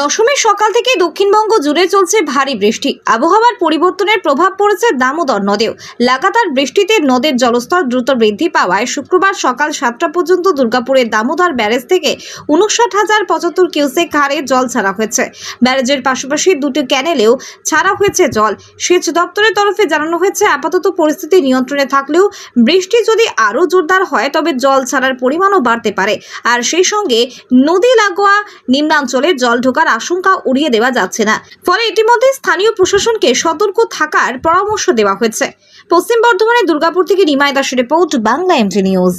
দশমীর সকাল থেকে দক্ষিণবঙ্গ জুড়ে চলছে ভারী বৃষ্টি। আবহাওয়ার পরিবর্তনের প্রভাব পড়েছে দামোদর নদেও। লাগাতার বৃষ্টিতে নদের জলস্তর দ্রুত বৃদ্ধি পাওয়ায় শুক্রবার সকাল সাতটা পর্যন্ত দুর্গাপুরের দামোদর ব্যারেজ থেকে উনষাট হাজার পঁচাত্তর কিউসেক হারে জল ছাড়া হয়েছে। ব্যারেজের পাশাপাশি দুটি ক্যানেলেও ছাড়া হয়েছে জল। সেচ দপ্তরের তরফে জানানো হয়েছে, আপাতত পরিস্থিতি নিয়ন্ত্রণে থাকলেও বৃষ্টি যদি আরও জোরদার হয়, তবে জল ছাড়ার পরিমাণও বাড়তে পারে। আর সেই সঙ্গে নদী লাগোয়া নিম্নাঞ্চলে জল ঢোকার আশঙ্কা উড়িয়ে দেওয়া যাচ্ছে না। ফলে ইতিমধ্যে স্থানীয় প্রশাসনকে সতর্ক থাকার পরামর্শ দেওয়া হয়েছে। পশ্চিম বর্ধমানের দুর্গাপুর থেকে রিমায় দাসের রিপোর্ট, বাংলা এমজি নিউজ।